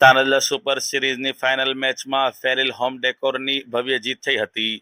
Tanla super સિરીઝની final મેચમાં ફેરિલ home ડેકોરની ભવ્ય જીત થઈ હતી.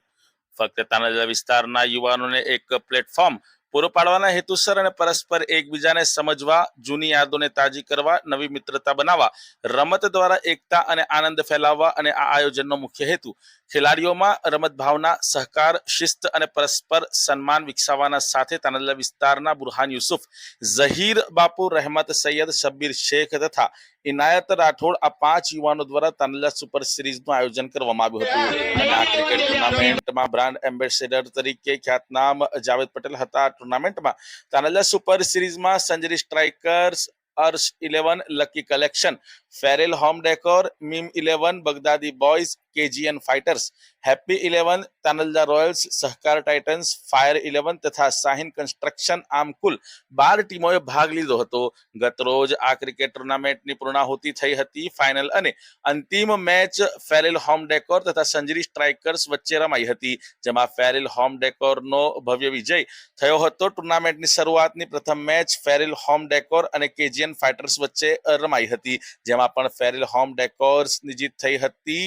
ફક્ત તાનલા વિસ્તારના યુવાનોને એક પ્લેટફોર્મ પૂરું પાડવાના હેતુસર અને પરસ્પર એકબીજાને સમજવા, જૂની યાદોને તાજી કરવા, નવી મિત્રતા બનાવવા, રમત દ્વારા એકતા અને આનંદ ફેલાવવા અને આ આયોજનનો મુખ્ય હેતુ ખેલાડીઓમાં રમત ભાવના, સહકાર, શિસ્ત અને પરસ્પર સન્માન વિકસાવવાના સાથે તાનાલા વિસ્તારના બુરહાન યુસુફ, ઝહીર બાપુ, રહેમત સૈયદ, શબ્બીર શેખ તથા ઇનાયત રાઠોડ આ પાંચ યુવાનો દ્વારા તાનાલા સુપર સિરીઝનું આયોજન કરવામાં આવ્યું હતું. આ ક્રિકેટ ટુર્નામેન્ટમાં બ્રાન્ડ એમ્બેસેડર તરીકે ખ્યાતનામ જાવેદ પટેલ હતા. આ ટુર્નામેન્ટમાં તાનાલા સુપર સિરીઝમાં Sanjari strikers Arsh eleven lucky collection Farel home decor Meem eleven Baghdadi boys KGN fighters happy eleven Tandalja royals Sahkar titans fire eleven તથા શાહીન કન્સ્ટ્રક્શન આમ કુલ બાર ટીમોએ ભાગ લીધો હતો. ગત રોજ આ ક્રિકેટ ટુર્નામેન્ટની પૂર્ણાહુતિ થઈ હતી ફાઇનલ અને અંતિમ મેચ ફેરેલ હોમ ડેકોર તથા સંજરી સ્ટ્રાઇકર્સ વચ્ચે રમાઈ હતી, જેમાં ફેરેલ હોમ ડેકોરનો ભવ્ય વિજય થયો હતો. ટુર્નામેન્ટની શરૂઆતની પ્રથમ મેચ ફેરેલ હોમ ડેકોર અને કેજીએન ફાઇટર્સ વચ્ચે રમાઈ હતી, જેમાં પણ ફેરેલ હોમ ડેકોર્સની જીત થઈ હતી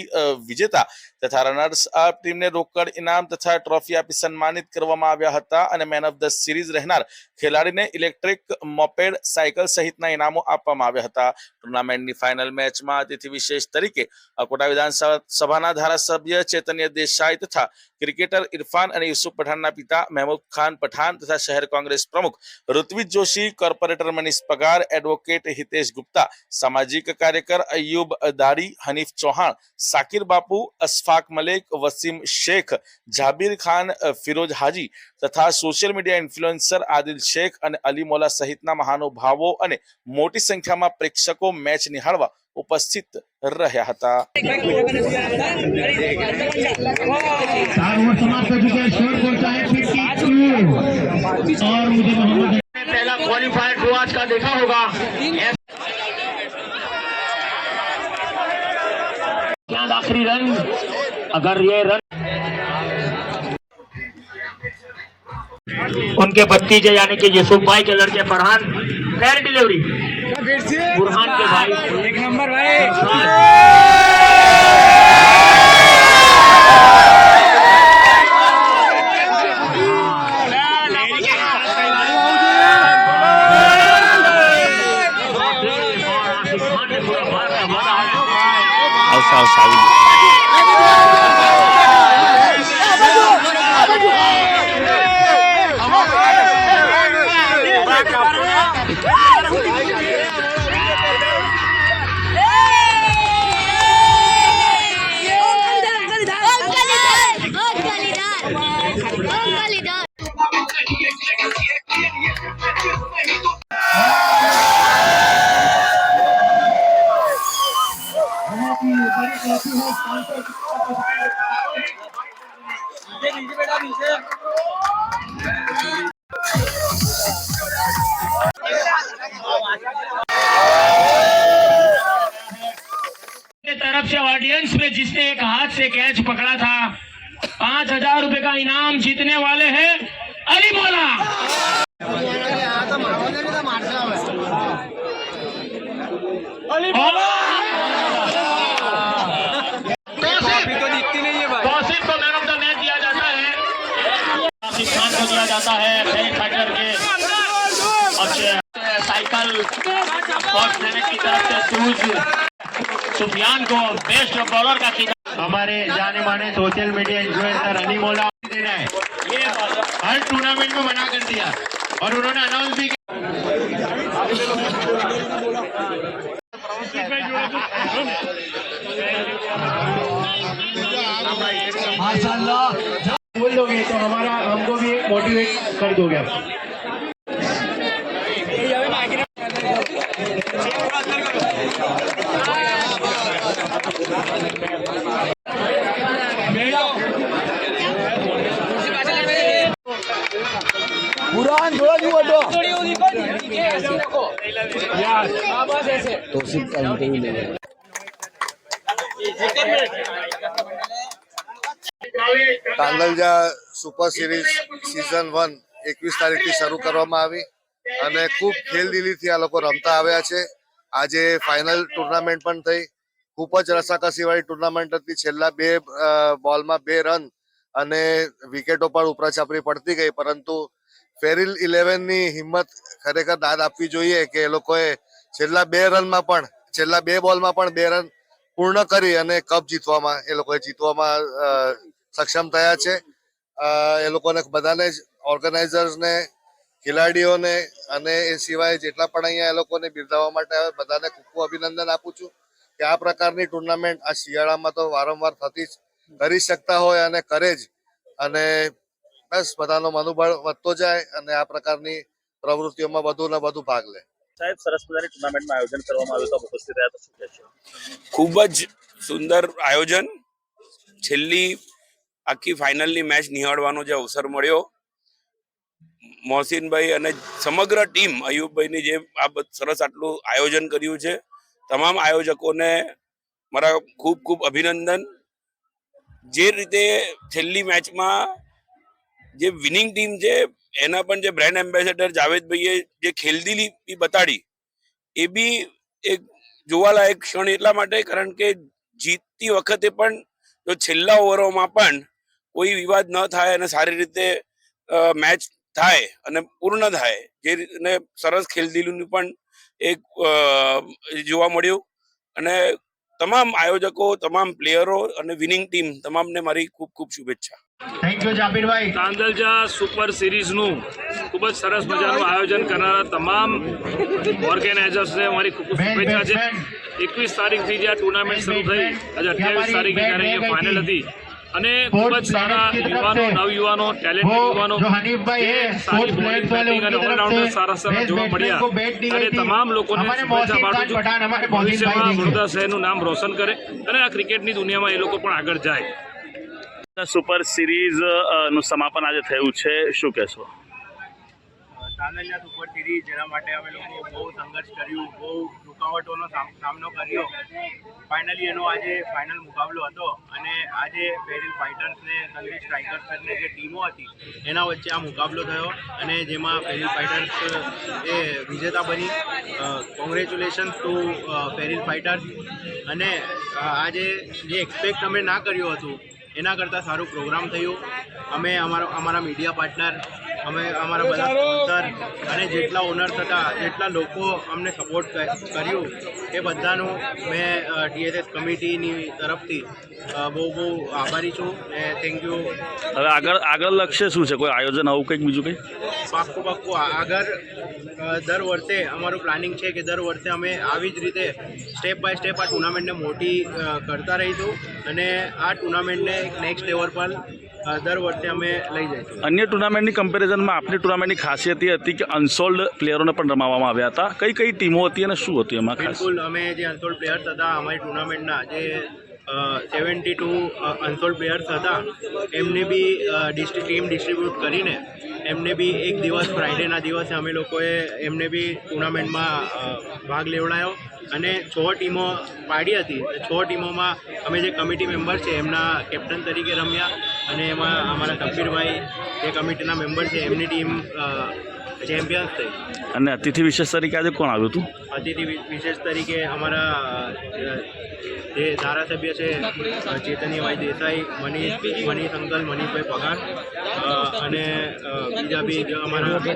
વિજેતા તથા રનર્સ અપ ટીમને રોકડ, ઇનામ તથા ટ્રોફી આપી સન્માનિત કરવામાં આવ્યા હતા અને મેન ઓફ ધ સિરીઝ રહેનાર ખેલાડીને ઇલેક્ટ્રિક મોપેડ સાયકલ સહિતના ઇનામો આપવામાં આવ્યા હતા. ટુર્નામેન્ટની ફાઇનલ મેચમાં અતિથિ વિશેષ તરીકે અકોટા વિધાનસભાના ધારાસભ્ય ચેતન્ય દેસાઈ તથા ક્રિકેટર ઇરફાન અને યુસુફ પઠાણના પિતા મહેમૂદ ખાન પઠાણ તથા શહેર કોંગ્રેસ પ્રમુખ ઋત્વિજ જોશી કોર્પોરેટર મનીષ પગાર એડવોકેટ હિતેશ ગુપ્તા, સામાજિક કાર્યકર અયુબ દાડી, હનીફ ચૌહાણ, સાકિર બાપુ અશફાક મલેક વસીમ શેખ જાબીર ખાન અ, ફિરોજ હાજી તથા social media influencer Adil Shaikh અને અલી મોલા સહિતના મહાનુભાવો અને મોટી સંખ્યામાં પ્રેક્ષકો મેચ નિહાળવા ઉપસ્થિત રહ્યા હતા चार ओवर समाप्त हो चुके हैं शॉट बोलता है फिफ्टी टू और मुझे मोहम्मद पहला क्वालिफायर जो आज का देखा होगा क्या आखिरी रन अगर ये रन उनके भतीजे यानी कि यूसुफ भाई के लड़के फरहान फेर डिलीवरी बुरहान के भाई। एक नंबर भाई। तरफ़ से ऑडियंस में जिसने एक हाथ से कैच पकड़ा था पाँच हज़ार रूपए का इनाम जीतने वाले हैं अली मौला। अली मौला तौसीफ को मैन ऑफ़ द मैच दिया जाता है आसिफ खान को दिया जाता है फेरी फाइटर के अक्षय साइकिल फ़र्स्ट डायरेक्ट की तरफ़ से शूज़ सुफियान को बेस्ट बॉलर का खिताब हमारे जाने माने सोशल मीडिया इन्फ्लुएंसर अली मोला देना है। ये हर टूर्नामेंट में मना कर दिया। और उन्होंने अनाउंस भी किया। माशाल्लाह। बोल दोगे तो हमारा हमको भी मोटिवेट कर दोगे आप। Tandalja super series season one એકવીસ તારીખથી શરૂ કરવામાં આવી અને ખૂબ ખેલદિલીથી આ લોકો રમતા આવ્યા છે. આજે ફાઇનલ ટુર્નામેન્ટ પણ થઈ. ખૂબ જ રસાકસીવાળી ટુર્નામેન્ટ હતી. છેલ્લા બે બોલમાં બે રન અને વિકેટો પણ ઉપરાછાપરી પડતી ગઈ. પરંતુ ફેરિલ ઇલેવનની હિંમત ખરેખર દાદ આપવી જોઈએ કે એ લોકોએ છેલ્લા બે રનમાં પણ છેલ્લા બે બોલમાં પણ બે રન પૂર્ણ કરી અને કપ જીતવામાં, એ લોકોએ જીતવામાં સક્ષમ થયા છે. એ લોકોને બધાને જ ઓર્ગેનાઇઝર્સને, ખેલાડીઓને અને એ સિવાય જેટલા પણ અહીંયા એ લોકોને બિરદાવવા માટે આવે, બધાને ખૂબ ખૂબ અભિનંદન આપું છું કે આ પ્રકારની ટુર્નામેન્ટ આ શિયાળામાં તો વારંવાર થતી જ કરી શકતા હોય અને કરે જ. અને બસ બધાનો મનોબળ વધતો જાય અને આ પ્રકારની પ્રવૃત્તિઓમાં વધુ ને વધુ ભાગ લે. સાહેબ, સરસ મજાની ટુર્નામેન્ટનું આયોજન કરવામાં આવ્યું તો ઉપસ્થિત રહ્યા તો શું કહેશો? ખૂબ જ સુંદર આયોજન. છેલ્લી આખી ફાઇનલની મેચ નિહાળવાનો જે અવસર મળ્યો, મોહસિનભાઈ અને સમગ્ર ટીમ અયુબભાઈની જે આ સરસ આટલું આયોજન કર્યું છે. તમામ આયોજકોને મારા ખૂબ ખૂબ અભિનંદન. જે રીતે છેલ્લી મેચમાં જે વિનિંગ ટીમ છે એના પણ જે બ્રાન્ડ એમ્બેસેડર જાવેદભાઈએ જે ખેલદીલી બતાડી, એ બી એક જોવાલાયક ક્ષણ એટલા માટે, કારણ કે જીતતી વખતે પણ જો છેલ્લા ઓવરોમાં પણ કોઈ વિવાદ ન થાય અને સારી રીતે મેચ થાય અને પૂર્ણ થાય, જે સરસ ખેલદીલીનું પણ એક જોવા મળ્યું. અને તમામ આયોજકો, તમામ પ્લેયરો અને વિનિંગ ટીમ તમામને મારી ખૂબ ખૂબ શુભેચ્છા. થેન્ક સુપર સિરીઝનું ખૂબ જ સરસ મજાનું આયોજન કરનારા તમામ ઓર્ગેનાઇઝર્સને મારી ખૂબ શુભેચ્છા છે. એકવીસ તારીખથી જે આ ટુર્નામેન્ટ શરૂ થઈ આજે અઠ્યાવીસ તારીખે જ્યારે એ ફાઇનલ હતી. અને ખૂબ જ સારા યુવાનો નવયુવાનો ટેલેન્ટેડ યુવાનો સારી બોલિંગ બેટિંગ અને ઓલરાઉન્ડર સારા સારા જોવા મળ્યા. અને તમામ લોકોને શુભેચ્છા પાઠવું છું. ભવિષ્યમાં વડોદરા શહેરનું નામ રોશન કરે અને આ ક્રિકેટની દુનિયામાં એ લોકો પણ આગળ જાય. સુપર સિરીઝ અ, નું સમાપન આજે થયું છે. શું કહેશો? તાનલિયા સુપર સિરીઝ જેના માટે અમે લોકો બહુ સંઘર્ષ કર્યું બહુ રૂકાવટોનો સામ- સામનો કર્યો. ફાઇનલી એનો આજે ફાઇનલ મુકાબલો હતો અને આજે બેરિલ ફાઇટર્સને સંગીત સ્ટ્રાઇકર્સ જે ટીમો હતી એના વચ્ચે આ મુકાબલો થયો અને જેમાં પેરિલ ફાઇટર્સ એ વિજેતા બની. કોંગ્રેચ્યુલેશન ટુ પેરિલ ફાઇટર્સ અને આજે જે એક્સપેક્ટ અમે ના કર્યું હતું એના કરતાં સારું પ્રોગ્રામ થયું. અમે અમારો અમારા મીડિયા પાર્ટનર અમે અમારા બધા સ્પોન્સર અને જેટલા ઓનર્સ હતા જેટલા લોકો અમને સપોર્ટ કર્યું એ બધાનું મેં ટીએસએસ કમિટીની તરફથી બહુ બહુ આભારી છું ને થેન્ક યુ હવે આગળ આગળ લક્ષ્ય શું છે? કોઈ આયોજન આવું કંઈક બીજું કંઈ? પાક્કું પાક્કું આગળ દર વર્ષે અમારું પ્લાનિંગ છે કે દર વર્ષે અમે આવી જ રીતે સ્ટેપ બાય સ્ટેપ આ ટુર્નામેન્ટને મોટી કરતા રહીશું અને આ ટુર્નામેન્ટને નેક્સ્ટ લેવલ પર દર વર્ષે અમે લઈ જઈએ અન્ય ટુર્નામેન્ટની કમ્પેરિઝનમાં આપની ટુર્નામેન્ટની ખાસિયત એ હતી કે અનસોલ્ડ પ્લેયરોને પણ રમાવવામાં આવ્યા હતા. કઈ કઈ ટીમો હતી અને શું હતું એમાં બિલકુલ અમે જે અનસોલ્ડ પ્લેયર્સ હતા અમારી ટુર્નામેન્ટના જે સેવન્ટી ટુ અનસોલ્ડ પ્લેયર્સ હતા એમને બી ડિસ્ટ્રિક ટીમ ડિસ્ટ્રીબ્યુટ કરીને એમને બી એક દિવસ ફ્રાઇડેના દિવસે અમે લોકોએ એમને બી ટુર્નામેન્ટમાં ભાગ લેવડાયો. અને છ ટીમો પાડી હતી. છ ટીમોમાં અમે જે કમિટી મેમ્બર છે, એમના કેપ્ટન તરીકે રમ્યા અને એમાં અમારા તકબીરભાઈ, જે કમિટીના મેમ્બર છે, એમની ટીમ ચેમ્પિયન્સ થઈ. અને અતિથિ વિશેષ તરીકે આજે કોણ આવ્યું હતું? અતિથિ વિશેષ તરીકે અમારા જે ધારાસભ્ય છે ચેતનીભાઈ દેસાઈ મનીષ મનીષ અંકલ મનીષભાઈ પગાર અને બીજા બી અમારા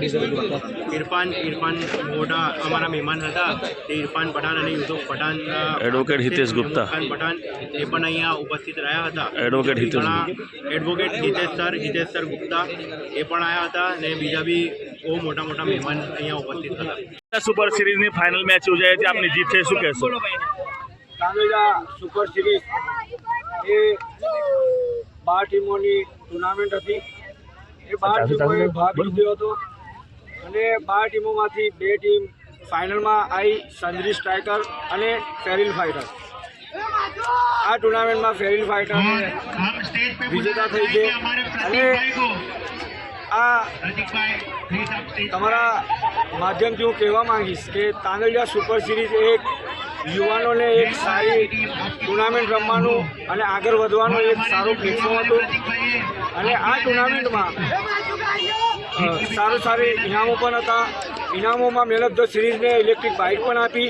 ઇરફાન ઇરફાન મોટા અમારા મહેમાન હતા તે ઇરફાન પઠાણ અને યુસુફ પઠાન એડવોકેટ હિતેશ ગુપ્તા. પઠાણ એ પણ અહીંયા ઉપસ્થિત રહ્યા હતા. Advocate Hitesh advocate Hitesh sir Hitesh sir Gupta એ પણ આવ્યા હતા અને બીજા બી બહુ મોટા મોટા મહેમાન અહીંયા ઉપસ્થિત હતા. સુપર સિરીઝની ફાઇનલ મેચ યોજાઈ છે. આપની જીત છે. શું કહેશો? તાલુજા સુપર સિરીઝ એ બાર ટીમોની ટુર્નામેન્ટ હતી. એ બાર ટીમોએ ભાગ લીધો હતો. અને બાર ટીમોમાંથી બે ટીમ ફાઇનલમાં આવી સંજરી સ્ટ્રાઇકર અને ફેરિલ ફાઇટર આ ટુર્નામેન્ટમાં ફેરિલ ફાઇટર વિજેતા થઈ છે અને આ તમારા માધ્યમથી હું કહેવા માંગીશ કે તાંદળિયા સુપર સિરીઝ એક યુવાનોને એક સારી ટુર્નામેન્ટ રમવાનું અને આગળ વધવાનું એક સારું પ્લેટફોર્મ હતું. અને આ ટુર્નામેન્ટમાં સારું સારી ઇનામો પણ હતા. ઇનામોમાં મેન ઓફ ધ સિરીઝને ઇલેક્ટ્રિક બાઇક પણ આપી.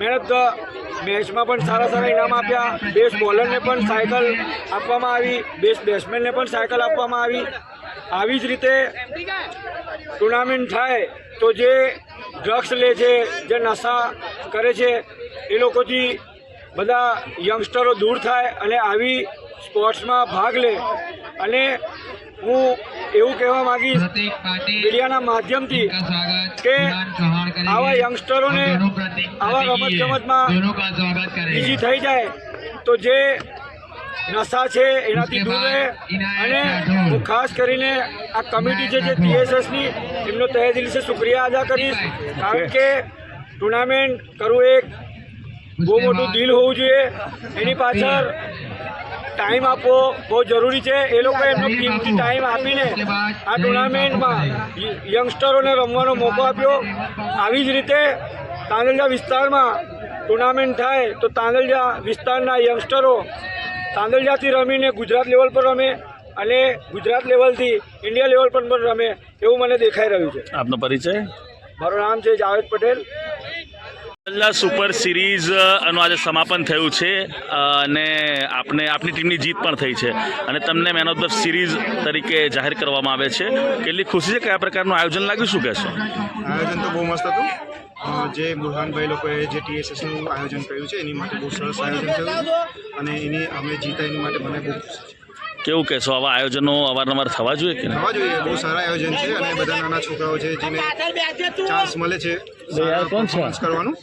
મેન ઓફ ધ મેચમાં પણ સારા સારા ઇનામ આપ્યા. બેસ્ટ બોલરને પણ સાયકલ આપવામાં આવી. બેસ્ટ બેટ્સમેનને પણ સાયકલ આપવામાં આવી. આવી જ રીતે ટુર્નામેન્ટ થાય તો જે ડ્રગ્સ લે છે જે નશા કરે છે એ લોકોથી બધા યંગસ્ટરો દૂર થાય અને આવી સ્પોર્ટ્સમાં ભાગ લે. અને હું એવું કહેવા માંગીશ મીડિયાના માધ્યમથી કે આવા યંગસ્ટરોને આવા રમત ગમતમાં બીજી થઈ જાય. તો જે નશા છે એનાથી દૂર રહે. અને હું ખાસ કરીને આ કમિટી છે જે ટીએસએસની એમનો તહે દિલથી શુક્રિયા અદા કરીશ. કારણ કે ટુર્નામેન્ટ કરવું એક બહુ મોટું દિલ હોવું જોઈએ. એની પાછળ ટાઈમ આપવો બહુ જરૂરી છે. એ લોકો એમનો કિંમતી ટાઈમ આપીને આ ટુર્નામેન્ટમાં યંગસ્ટરોને રમવાનો મોકો આપ્યો. આવી જ રીતે તાંદલજા વિસ્તારમાં ટુર્નામેન્ટ થાય તો તાંદલજા વિસ્તારના યંગસ્ટરો તાંદલજાથી રમીને ગુજરાત લેવલ પર રમે અને ગુજરાત લેવલથી ઇન્ડિયા લેવલ પર પણ રમે એવું મને દેખાઈ રહ્યું છે. આપનો પરિચય? મારું નામ છે જાવેદ પટેલ. તાનલજા સુપર સિરીઝનું આજે સમાપન થયું છે અને આપને આપની ટીમની જીત પણ થઈ છે. અને તમને મેન ઓફ ધ સિરીઝ તરીકે જાહેર કરવામાં આવે છે. કેટલી ખુશી છે? કયા પ્રકારનું આયોજન લાગ્યું? શું કહેશો? આયોજન તો બહુ મસ્ત હતું. જે બુરહાનભાઈ લોકોએ જે ટીએસએસનું આયોજન કર્યું છે એની માટે બહુ સરસ આયોજન થયું અને એની અમે જીતા એની માટે મને બહુ કેવું કહેશો આવા આયોજનો અવારનવાર થવા જોઈએ કે થવા જોઈએ બહુ સારા આયોજન છે અને બધા નાના છોકરાઓ છે જેને ચાન્સ મળે છે ચાન્સ કરવાનું.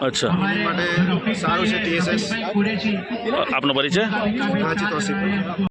અચ્છા. માટે સારું છે ટીએસએસ આપનો પરિચય? રાંચી તોસીફ